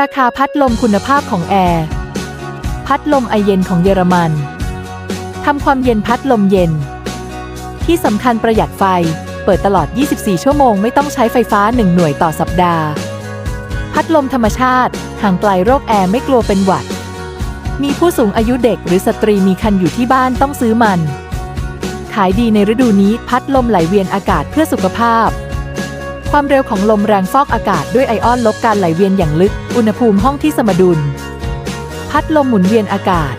ราคาพัดลมคุณภาพของแอร์ พัดลมไอเย็นของเยอรมัน ทำความเย็นพัดลมเย็น ที่สำคัญประหยัดไฟ เปิดตลอด 24 ชั่วโมงไม่ต้องใช้ไฟฟ้า 1 หน่วยต่อสัปดาห์ พัดลมธรรมชาติ ห่างไกลโรคแอร์ไม่กลัวเป็นหวัด มีผู้สูงอายุเด็กหรือสตรีมีคันอยู่ที่บ้านต้องซื้อมัน ขายดีในฤดูนี้พัดลมไหลเวียนอากาศเพื่อสุขภาพ ความเร็วของลมแรงฟอกอากาศด้วยไอออนลบการไหลเวียนอย่างลึก อุณหภูมิห้องที่สมดุล พัดลมหมุนเวียนอากาศ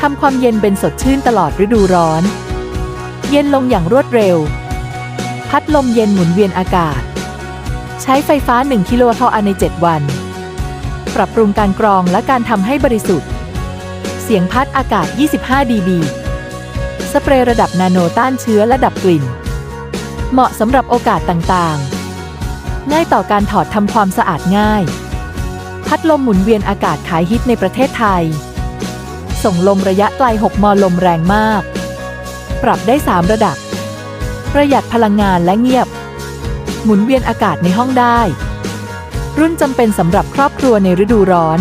ทำความเย็นเป็นสดชื่นตลอดฤดูร้อน เย็นลงอย่างรวดเร็ว พัดลมเย็นหมุนเวียนอากาศ ใช้ไฟฟ้า 1 กิโลวัตต์ใน 7 วัน ปรับปรุงการกรองและการทำให้บริสุทธิ์ เสียงพัดอากาศ 25 dB สเปรย์ระดับนาโนต้านเชื้อและดับกลิ่น เหมาะสำหรับโอกาสต่างๆ ง่ายต่อการถอดทำความสะอาดง่าย พัดลมหมุนเวียนอากาศขายฮิตในประเทศไทย ส่งลมระยะไกล 6 มลมแรงมาก ปรับได้ 3 ระดับ ประหยัดพลังงานและเงียบ หมุนเวียนอากาศในห้องได้ รุ่นจำเป็นสำหรับครอบครัวในฤดูร้อน